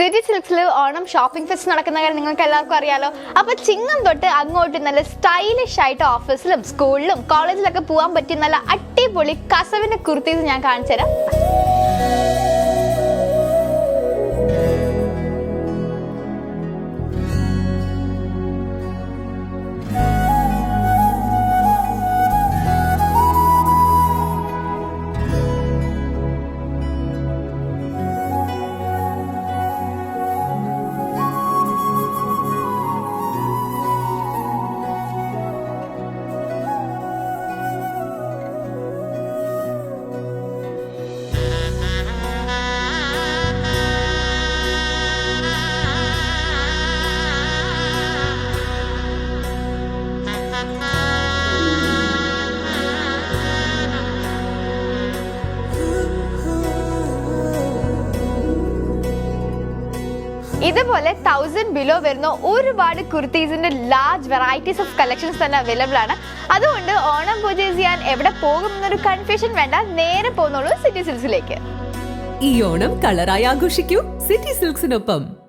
City സിൽക്സിൽ Onam shopping fest നടക്കുന്ന കാര്യം നിങ്ങൾക്ക് എല്ലാവർക്കും അറിയാലോ. അപ്പൊ ചിങ്ങം തൊട്ട് അങ്ങോട്ട് നല്ല സ്റ്റൈലിഷ് ആയിട്ട് ഓഫീസിലും സ്കൂളിലും കോളേജിലൊക്കെ പോകാൻ പറ്റിയ നല്ല അടിപൊളി കസവിന്റെ കുർത്തീസ് ഞാൻ കാണിച്ചു തരാം ഇതുപോലെ തൗസൻഡ് ബിലോ വരുന്ന ഒരുപാട് കുർത്തീസിന്റെ ലാർജ് വെറൈറ്റീസ് ഓഫ് കളക്ഷൻസ് തന്നെ അവൈലബിൾ ആണ്. അതുകൊണ്ട് ഓണം പൂജ ചെയ്യാൻ എവിടെ പോകും എന്നൊരു കൺഫ്യൂഷൻ വേണ്ട. നേരെ പോകുന്നുള്ളൂ സിറ്റി സിൽസിലേക്ക് ഈ ഓണം കളറായി ആഘോഷിക്കൂ സിറ്റി സിൽക്സിനൊപ്പം